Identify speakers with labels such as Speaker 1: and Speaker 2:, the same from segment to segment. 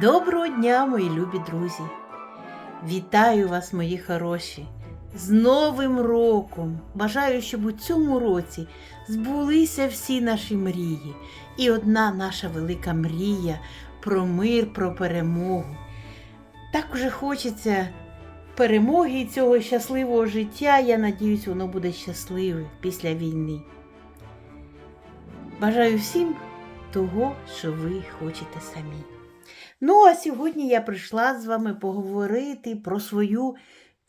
Speaker 1: Доброго дня, мої любі друзі! Вітаю вас, мої хороші! З Новим роком! Бажаю, щоб у цьому році збулися всі наші мрії. І одна наша велика мрія про мир, про перемогу. Так уже хочеться перемоги і цього щасливого життя. Я надіюсь, воно буде щасливе після війни. Бажаю всім того, що ви хочете самі. Ну, а сьогодні я прийшла з вами поговорити про свою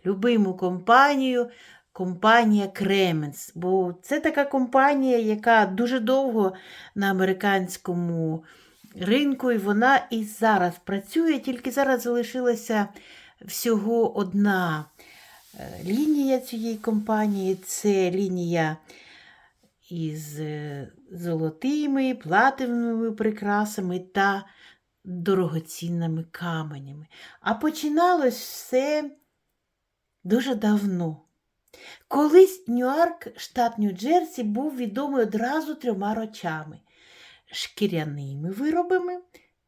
Speaker 1: любиму компанію, компанія Кременс. Бо це така компанія, яка дуже довго на американському ринку, і вона і зараз працює, тільки зараз залишилася всього одна е, лінія цієї компанії. Це лінія із е, золотими, платиновими прикрасами та дорогоцінними каменями. А починалось все дуже давно. Колись Ньюарк, штат Нью-Джерсі, був відомий одразу трьома речами шкіряними виробами,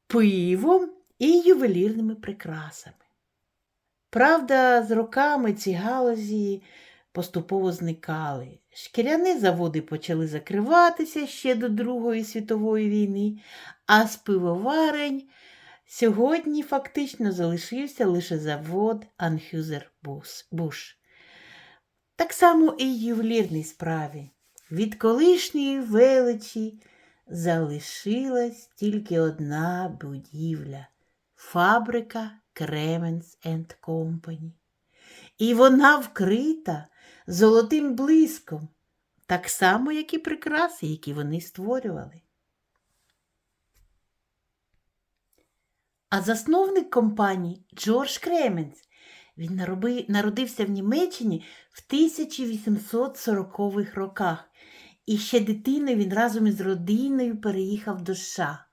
Speaker 1: пивом і ювелірними прикрасами. Правда, з роками ці галузі поступово зникали. Шкіряні заводи почали закриватися ще до Другої світової війни, а з пивоварень сьогодні фактично залишився лише завод Анхюзер Буш. Так само і в ювелірній справі. Від колишньої величі залишилась тільки одна будівля фабрика Кременс енд Company. І вона вкрита золотим блиском, так само, як і прикраси, які вони створювали. А засновник компанії Джордж Кременс. Він народився в Німеччині в 1840-х роках. І ще дитиною він разом із родиною переїхав до США.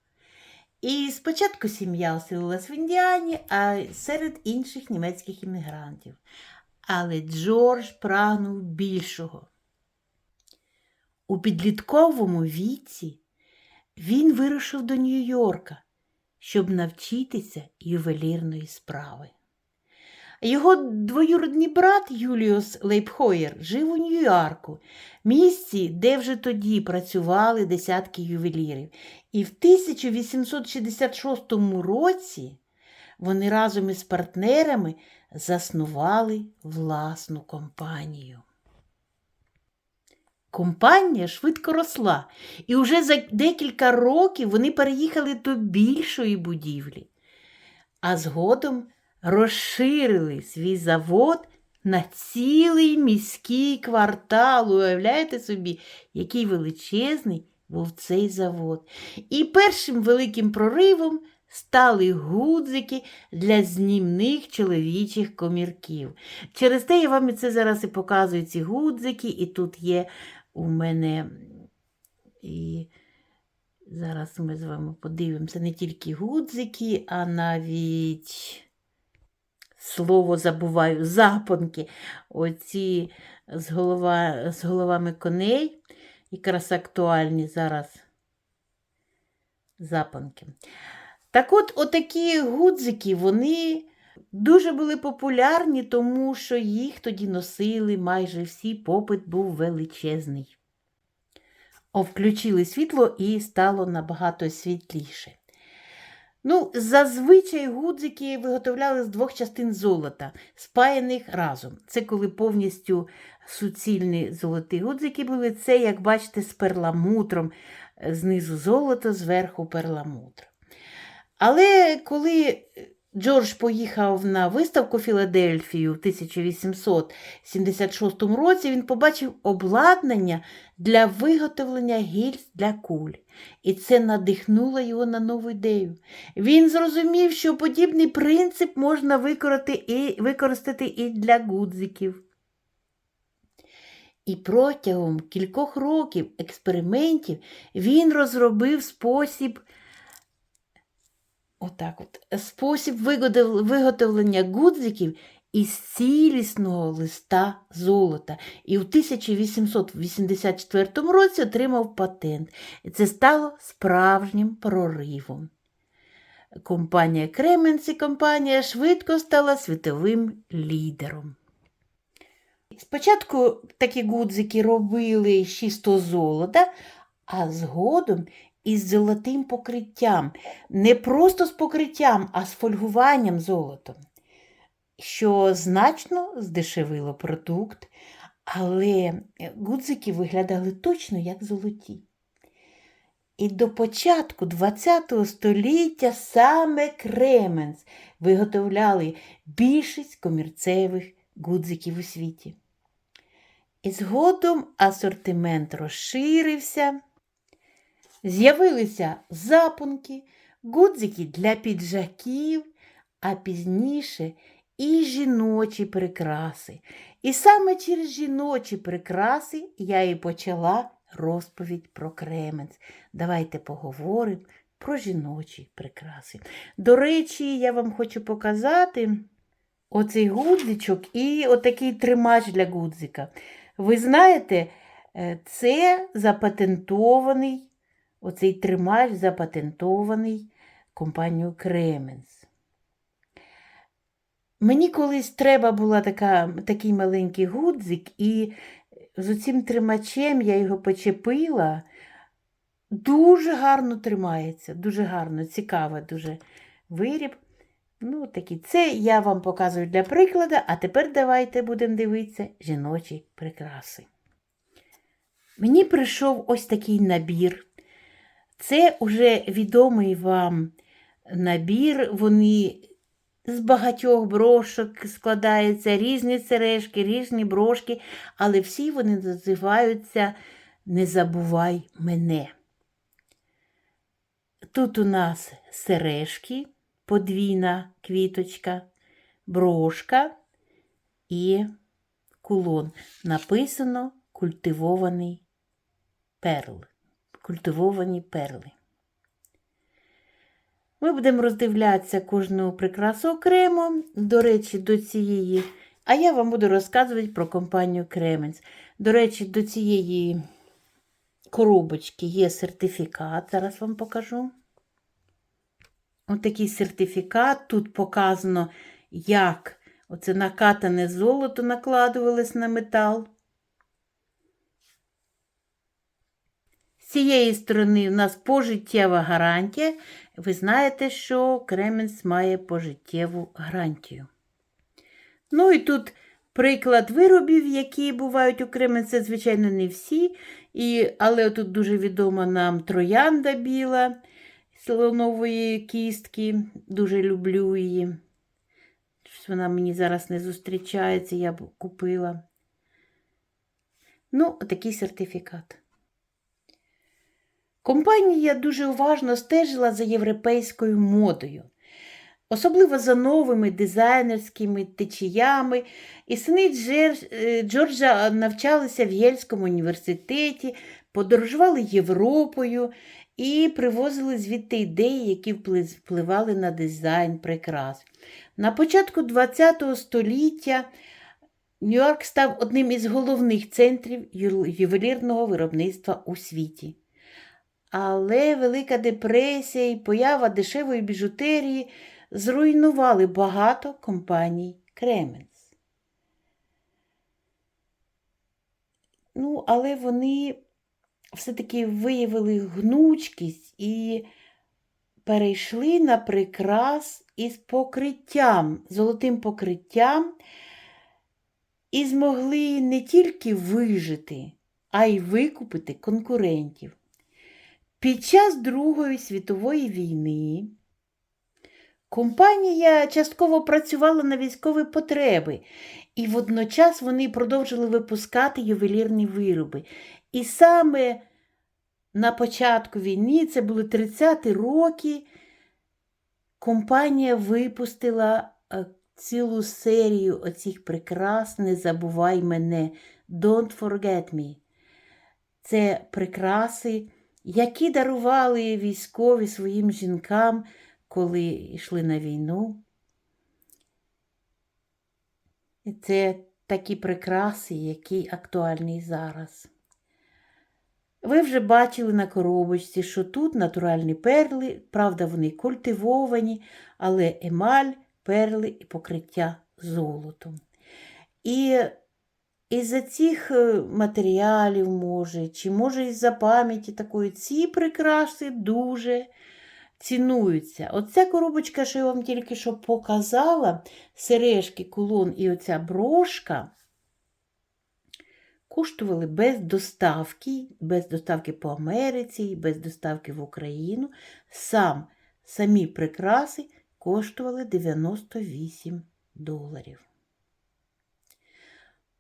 Speaker 1: І спочатку сім'я оселилась в Індіані, а серед інших німецьких іммігрантів. Але Джордж прагнув більшого. У підлітковому віці він вирушив до Нью-Йорка, щоб навчитися ювелірної справи. Його двоюродний брат Юліус Лейпхоєр жив у Нью-Йорку, місці, де вже тоді працювали десятки ювелірів. І в 1866 році вони разом із партнерами заснували власну компанію. Компанія швидко росла, і вже за декілька років вони переїхали до більшої будівлі, а згодом розширили свій завод на цілий міський квартал. Уявляєте собі, який величезний був цей завод. І першим великим проривом стали гудзики для знімних чоловічих комірків. Через те я вам це зараз і показую ці гудзики, і тут є у мене. і Зараз ми з вами подивимося не тільки гудзики, а навіть слово забуваю, запонки. Оці з, голова, з головами коней, якраз актуальні зараз запонки. Так от, отакі гудзики, вони дуже були популярні, тому що їх тоді носили майже всі, попит був величезний. О, включили світло і стало набагато світліше. Ну, Зазвичай гудзики виготовляли з двох частин золота, спаяних разом. Це коли повністю суцільні золоті гудзики були, це, як бачите, з перламутром, знизу золото, зверху перламутр. Але коли Джордж поїхав на виставку Філадельфію в 1876 році, він побачив обладнання для виготовлення гільз для куль. І це надихнуло його на нову ідею. Він зрозумів, що подібний принцип можна використати і, для гудзиків. І протягом кількох років експериментів він розробив спосіб Отак от. Спосіб виготовлення гудзиків із цілісного листа золота. І у 1884 році отримав патент. І це стало справжнім проривом. компанія Кременс компанія швидко стала світовим лідером. Спочатку такі гудзики робили з чисто золота, а згодом із золотим покриттям. Не просто з покриттям, а з фольгуванням золотом, що значно здешевило продукт, але гудзики виглядали точно як золоті. І до початку ХХ століття саме Кременс виготовляли більшість комірцевих гудзиків у світі. І згодом асортимент розширився, з'явилися запонки, гудзики для піджаків, а пізніше і жіночі прикраси. І саме через жіночі прикраси я і почала розповідь про Кременс. Давайте поговоримо про жіночі прикраси. До речі, я вам хочу показати оцей гудзичок і отакий тримач для гудзика. Ви знаєте, е, це запатентований, оцей тримач запатентований компанією Кременс. Мені колись треба була така, такий маленький гудзик, і з оцим тримачем я його почепила. Дуже гарно тримається, дуже гарно, цікавий дуже виріб. Ну, такі. Це я вам показую для прикладу, а тепер давайте будемо дивитися жіночі прикраси. Мені прийшов ось такий набір. Це уже відомий вам набір. Вони з багатьох брошок складаються, різні сережки, різні брошки, але всі вони називаються Не забувай мене. Тут у нас сережки, подвійна квіточка, брошка і кулон. Написано культивований перл. Культивовані перли. Ми будемо роздивлятися кожну прикрасу окремо, до речі, до цієї. А я вам буду розказувати про компанію Кременс. До речі, до цієї коробочки є сертифікат. Зараз вам покажу. Ось такий сертифікат. Тут показано, як оце накатане золото накладувалось на метал. Цієї сторони у нас пожиттєва гарантія. Ви знаєте, що Кременс має пожиттєву гарантію. Ну і тут приклад виробів, які бувають у Кременс, це, звичайно, не всі. І, Але тут дуже відома нам троянда біла слонової кістки. Дуже люблю її. Вона мені зараз не зустрічається, я б купила. Ну, такий сертифікат. Компанія дуже уважно стежила за європейською модою, особливо за новими дизайнерськими течіями. І сини е, Джорджа навчалися в Єльському університеті, подорожували Європою і привозили звідти ідеї, які впливали на дизайн прикрас. На початку ХХ століття Нью-Йорк став одним із головних центрів ювелірного виробництва у світі. Але Велика депресія і поява дешевої біжутерії зруйнували багато компаній Кременс. Ну, але вони все-таки виявили гнучкість і перейшли на прикрас із покриттям, золотим покриттям, і змогли не тільки вижити, а й викупити конкурентів. Під час Другої світової війни компанія частково працювала на військові потреби, і водночас вони продовжили випускати ювелірні вироби. І саме на початку війни, це були 30-ті роки, компанія випустила е, цілу серію оцих прикрас Не забувай мене, Don't forget me. Це прикраси які дарували військові своїм жінкам, коли йшли на війну. І це такі прикраси, які актуальні зараз. Ви вже бачили на коробочці, що тут натуральні перли, правда, вони культивовані, але емаль, перли і покриття золотом. І із-за цих е, матеріалів, може, чи може із-за пам'яті такої, ці прикраси дуже цінуються. Оця коробочка, що я вам тільки що показала, сережки, кулон і оця брошка, коштували без доставки, без доставки по Америці, без доставки в Україну. Сам, самі прикраси коштували 98 доларів.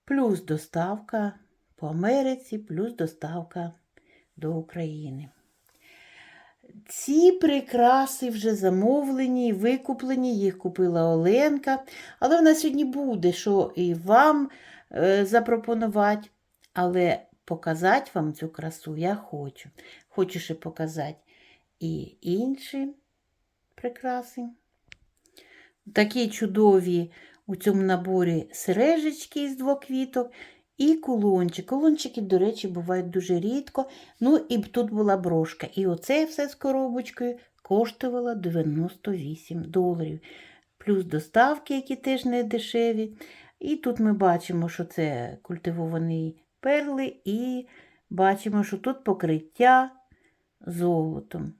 Speaker 1: Плюс доставка по Америці, плюс доставка до України. Ці прикраси вже замовлені, викуплені, їх купила Оленка, але вона сьогодні буде, що і вам е, запропонувати, але показати вам цю красу я хочу. Хочу ще показати і інші прикраси. Такі чудові у цьому наборі сережечки з двох квіток і кулончик. Кулончики, до речі, бувають дуже рідко. Ну і тут була брошка. І оце все з коробочкою коштувало 98 доларів. Плюс доставки, які теж не дешеві. І тут ми бачимо, що це культивовані перли, і бачимо, що тут покриття золотом.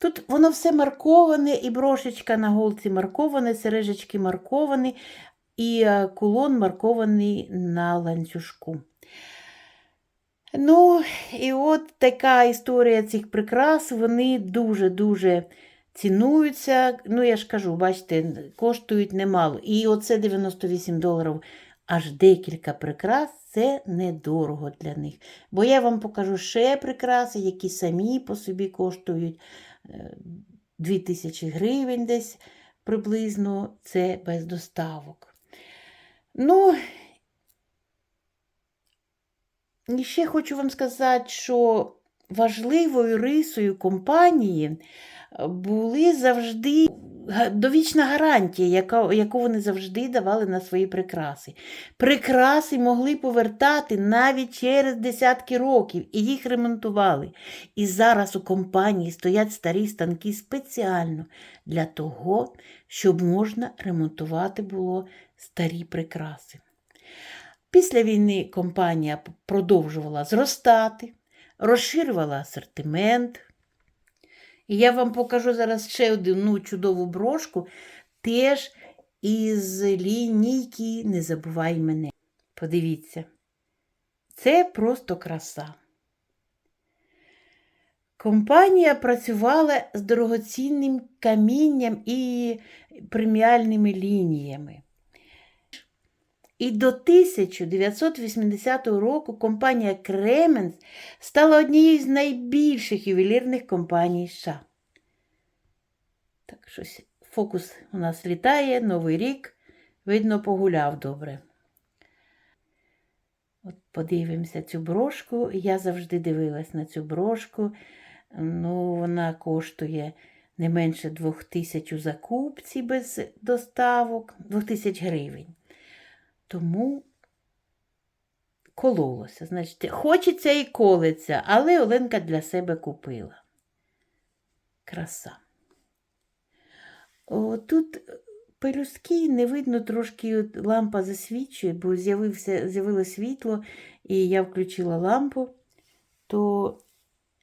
Speaker 1: Тут воно все марковане, і брошечка на голці марковане, сережечки марковані, і е, кулон маркований на ланцюжку. Ну, і от така історія цих прикрас, вони дуже-дуже цінуються. Ну, я ж кажу, бачите, коштують немало. І оце 98 доларів аж декілька прикрас це недорого для них. Бо я вам покажу ще прикраси, які самі по собі коштують 2000 гривень десь приблизно, це без доставок. Ну, і ще хочу вам сказати, що важливою рисою компанії були завжди довічна гарантія, яка, яку вони завжди давали на свої прикраси. Прикраси могли повертати навіть через десятки років, і їх ремонтували. І зараз у компанії стоять старі станки спеціально для того, щоб можна ремонтувати було старі прикраси. Після війни компанія продовжувала зростати, розширювала асортимент. І я вам покажу зараз ще одну чудову брошку, теж із лінійки Не забувай мене. Подивіться, це просто краса. Компанія працювала з дорогоцінним камінням і преміальними лініями. І до 1980 року компанія Кременс стала однією з найбільших ювелірних компаній США. Так, щось фокус у нас літає, Новий рік, видно, погуляв добре. От Подивимося цю брошку. Я завжди дивилась на цю брошку. Ну, Вона коштує не менше 2000 у закупці без доставок, 2000 гривень. Тому кололося. Значить, хочеться і колеться, але Оленка для себе купила. Краса. О, тут пелюстки не видно, трошки от лампа засвічує, бо з'явилося світло, і я включила лампу, то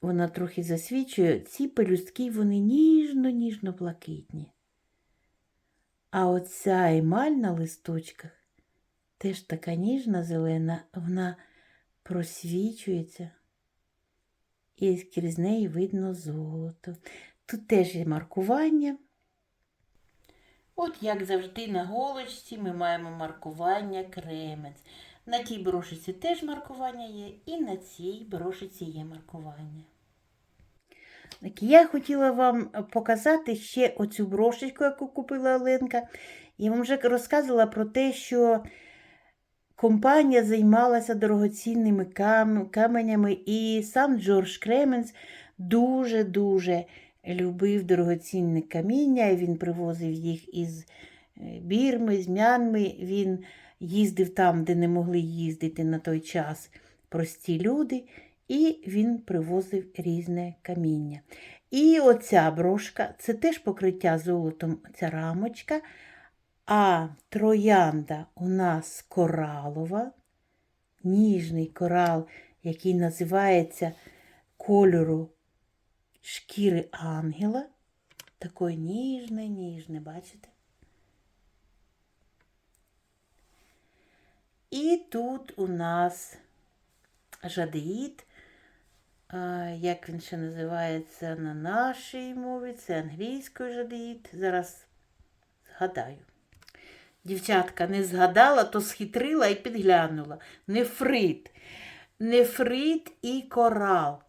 Speaker 1: вона трохи засвічує. Ці пелюстки, вони ніжно-ніжно блакитні. А оця емаль на листочках теж така ніжна зелена, вона просвічується, і крізь неї видно золото. Тут теж є маркування. От, як завжди, на голочці ми маємо маркування кремець. На тій брошиці теж маркування є, і на цій брошиці є маркування. Так, Я хотіла вам показати ще оцю брошечку, яку купила Оленка. Я вам вже розказувала про те, що компанія займалася дорогоцінними каменями, і сам Джордж Кременс дуже-дуже любив дорогоцінне каміння, він привозив їх із е, Бірми, з Мянми. Він їздив там, де не могли їздити на той час прості люди. і він привозив різне каміння. І оця брошка це теж покриття золотом, ця рамочка. А троянда у нас коралова, ніжний корал, який називається кольору шкіри ангела. Такий ніжне, ніжне, бачите? І тут у нас жадеїд, як він ще називається на нашій мові, це англійською жадеїд. Зараз згадаю. Дівчатка не згадала, то схитрила і підглянула. Нефрит. Нефрит і корал.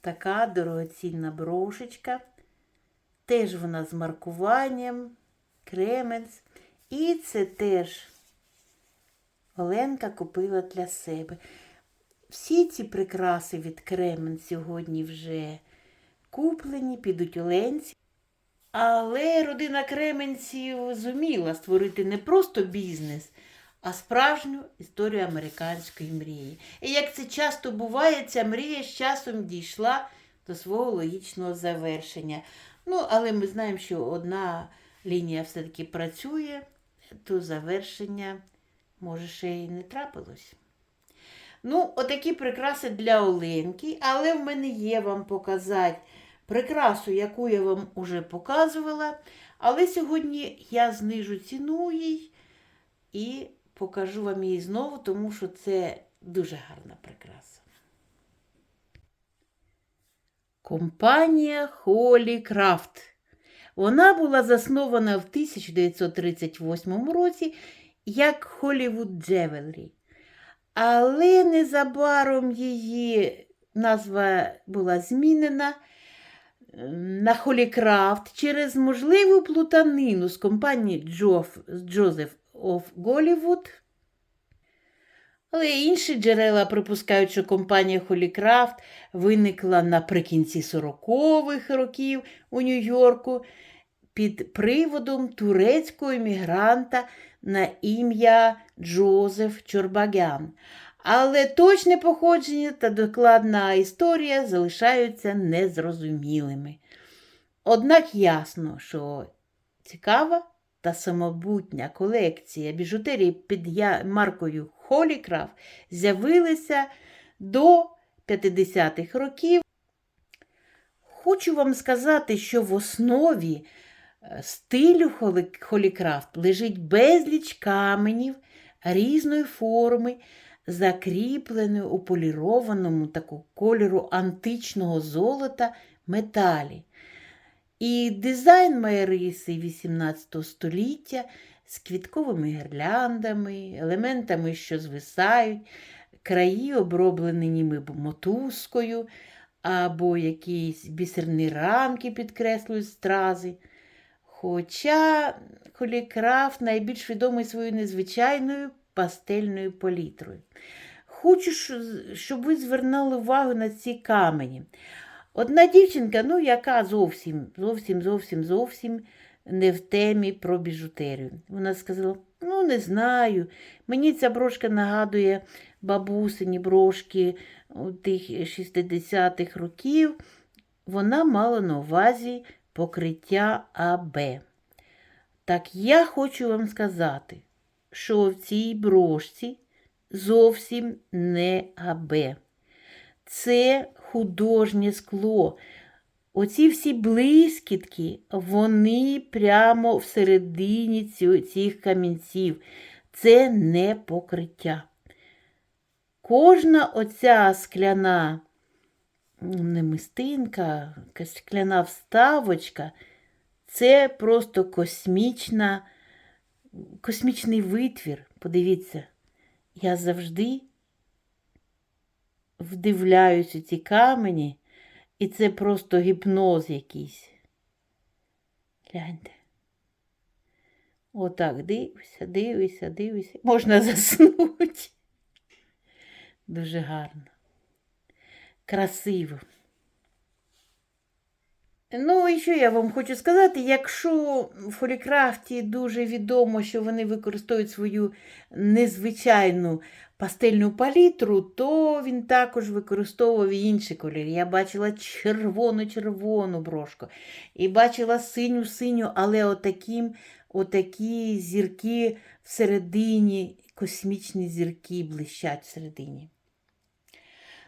Speaker 1: Така дорогоцінна брошечка. Теж вона з маркуванням, кременс. І це теж Оленка купила для себе. Всі ці прикраси від Кремен сьогодні вже куплені, підуть Оленці. Але родина Кременців зуміла створити не просто бізнес, а справжню історію американської мрії. І як це часто буває, ця мрія з часом дійшла до свого логічного завершення. Ну, але ми знаємо, що одна лінія все-таки працює, то завершення може ще й не трапилось. Ну, отакі прикраси для Оленки, але в мене є вам показати прикрасу, яку я вам уже показувала. Але сьогодні я знижу ціну їй і покажу вам її знову, тому що це дуже гарна прикраса. Компанія Холі Крафт. Вона була заснована в 1938 році як Hollywood Jewelry. Але незабаром її назва була змінена на Холікрафт через можливу плутанину з компанії Джоф, Джозеф of Голлівуд. Але інші джерела припускають, що компанія Холікрафт виникла наприкінці 40-х років у Нью-Йорку під приводом турецького іммігранта на ім'я Джозеф Чорбагян. Але точне походження та докладна історія залишаються незрозумілими. Однак ясно, що цікава та самобутня колекція біжутерії під маркою Холікраф з'явилася до 50-х років. Хочу вам сказати, що в основі стилю Холікрафт лежить безліч каменів різної форми, закріпленої у полірованому такого кольору античного золота металі. І дизайн має риси XVIII століття з квітковими гірляндами, елементами, що звисають, краї оброблені ніби мотузкою, або якісь бісерні рамки підкреслюють стрази. Хоча Холікрафт найбільш відомий своєю незвичайною пастельною палітрою. Хочу, щоб ви звернули увагу на ці камені. Одна дівчинка, ну, яка зовсім, зовсім, зовсім, зовсім не в темі про біжутерію. Вона сказала: ну, не знаю. Мені ця брошка нагадує бабусині брошки тих 60-х років. Вона мала на увазі покриття АБ. Так я хочу вам сказати, що в цій брошці зовсім не АБ. Це художнє скло. Оці всі блискітки, вони прямо всередині цих камінців. Це не покриття. Кожна оця скляна не мистинка, скляна вставочка це просто космічна, космічний витвір. Подивіться, я завжди вдивляюсь у ці камені, і це просто гіпноз якийсь. Гляньте. Отак дивися, дивися, дивися. Можна заснути. Дуже гарно красиво. Ну, і що я вам хочу сказати, якщо в Холікрафті дуже відомо, що вони використовують свою незвичайну пастельну палітру, то він також використовував інші кольори. Я бачила червону-червону брошку і бачила синю-синю, але отаким, отакі зірки всередині, космічні зірки блищать всередині.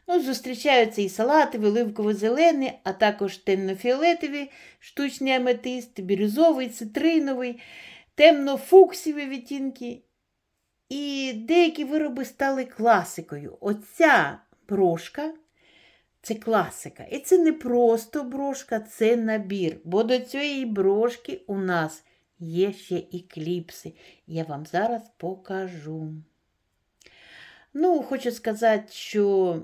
Speaker 1: Ну, зустрічаються і салатові, оливково-зелені, а також темно-фіолетові, штучний аметист, бірюзовий, цитриновий, темно-фуксіві відтінки. І деякі вироби стали класикою. Оця брошка це класика. І це не просто брошка, це набір. Бо до цієї брошки у нас є ще і кліпси. Я вам зараз покажу. Ну, хочу сказати, що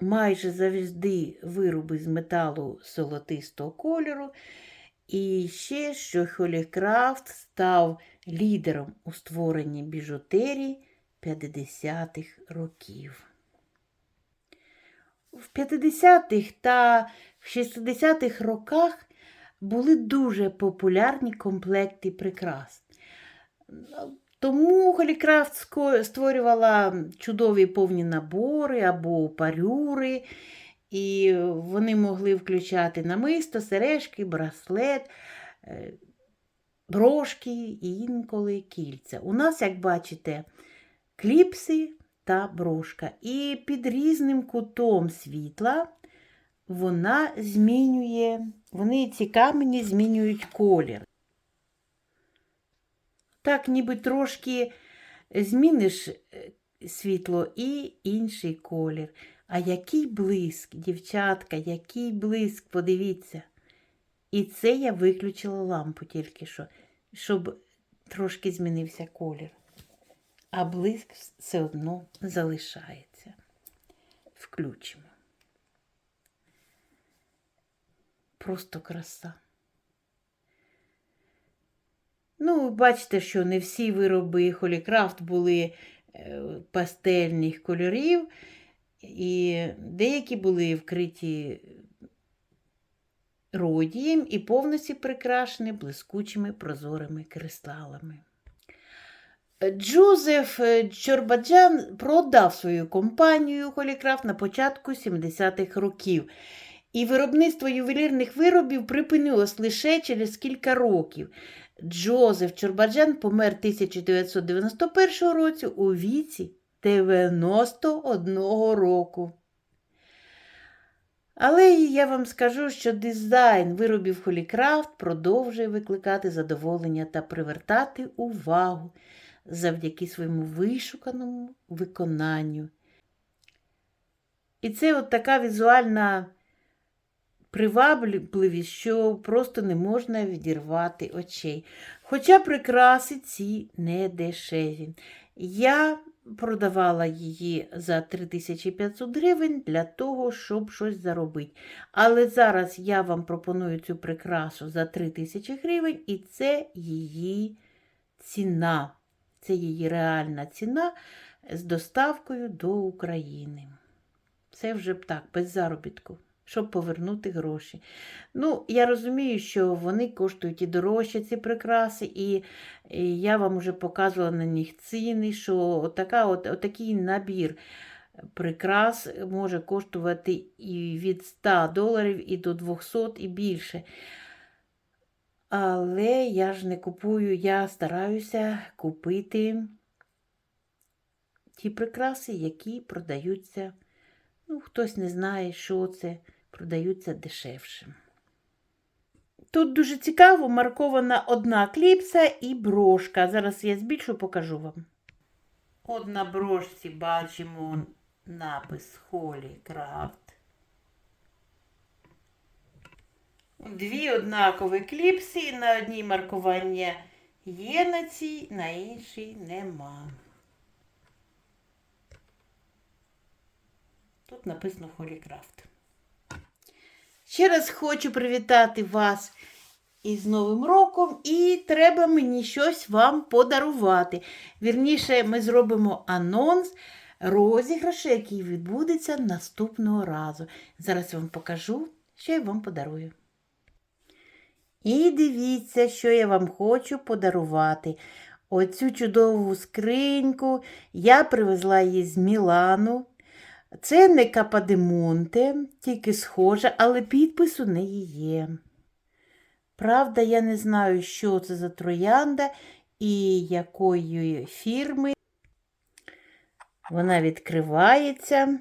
Speaker 1: майже завжди вироби з металу золотистого кольору. І ще, що Холікрафт став лідером у створенні біжутерії 50-х років. В 50-х та в 60-х роках були дуже популярні комплекти прикрас. Тому Холікрафт створювала чудові повні набори або парюри, і вони могли включати намисто, сережки, браслет, е, брошки і інколи кільця. У нас, як бачите, кліпси та брошка. І під різним кутом світла вона змінює, вони ці камені змінюють колір. Так, ніби трошки зміниш е, світло і інший колір. А який блиск, дівчатка, який блиск, подивіться. І це я виключила лампу тільки що, щоб трошки змінився колір. А блиск все одно залишається. Включимо. Просто краса. Ну, бачите, що не всі вироби Холікрафт були е, пастельних кольорів, і деякі були вкриті родієм і повністю прикрашені блискучими прозорими кристалами. Джозеф е, Чорбаджан продав свою компанію Холікрафт на початку 70-х років. І виробництво ювелірних виробів припинилось лише через кілька років. Джозеф Чорбаджан помер 1991 році у віці 91 року. Але я вам скажу, що дизайн виробів Холікрафт продовжує викликати задоволення та привертати увагу завдяки своєму вишуканому виконанню. І це от така візуальна привабливість, що просто не можна відірвати очей. Хоча прикраси ці не дешеві. Я продавала її за 3500 гривень для того, щоб щось заробити. Але зараз я вам пропоную цю прикрасу за 3000 гривень, і це її ціна. Це її реальна ціна з доставкою до України. Це вже б так, без заробітку щоб повернути гроші. Ну, я розумію, що вони коштують і дорожче, ці прикраси, і, і я вам вже показувала на них ціни, що отака, от, отакий набір прикрас може коштувати і від 100 доларів і до 200 і більше. Але я ж не купую, я стараюся купити ті прикраси, які продаються. Ну, хтось не знає, що це, продаються дешевше. Тут дуже цікаво маркована одна кліпса і брошка. Зараз я збільшу, покажу вам. От на брошці бачимо напис Холі Крафт. Дві однакові кліпси, на одній маркування є на цій, на іншій нема. Тут написано Холікрафт. Ще раз хочу привітати вас із Новим роком, і треба мені щось вам подарувати. Вірніше, ми зробимо анонс розіграшу, який відбудеться наступного разу. Зараз я вам покажу, що я вам подарую. І дивіться, що я вам хочу подарувати. Оцю чудову скриньку я привезла її з Мілану. Це не Кападемонте, тільки схоже, але підпис у неї є. Правда, я не знаю, що це за троянда і якої фірми. Вона відкривається.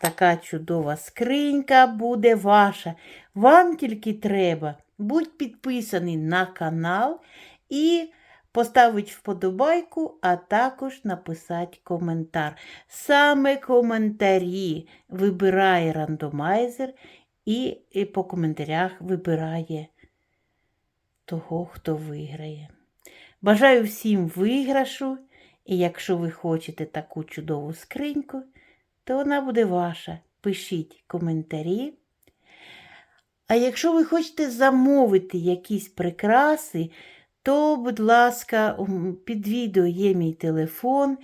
Speaker 1: Така чудова скринька буде ваша. Вам тільки треба будь підписаний на канал і поставити вподобайку, а також написати коментар. Саме коментарі вибирає рандомайзер і, по коментарях вибирає того, хто виграє. Бажаю всім виграшу, і якщо ви хочете таку чудову скриньку, то вона буде ваша. Пишіть коментарі. А якщо ви хочете замовити якісь прикраси, то, будь ласка, під відео є мій телефон.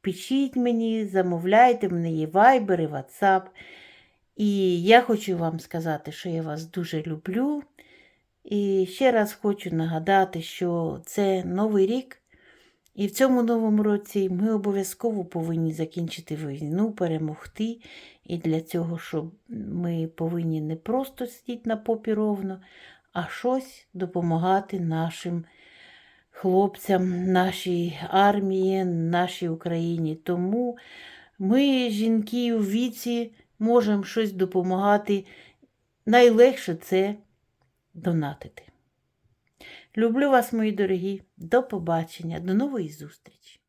Speaker 1: Пишіть мені, замовляйте, в мене є Viber і WhatsApp. І я хочу вам сказати, що я вас дуже люблю. І ще раз хочу нагадати, що це новий рік. І в цьому новому році ми обов'язково повинні закінчити війну, перемогти. І для цього, щоб ми повинні не просто сидіти на попі ровно, а щось допомагати нашим хлопцям, нашій армії, нашій Україні. Тому ми, жінки у віці, можемо щось допомагати. Найлегше це донатити. Люблю вас, мої дорогі. До побачення, до нової зустрічі!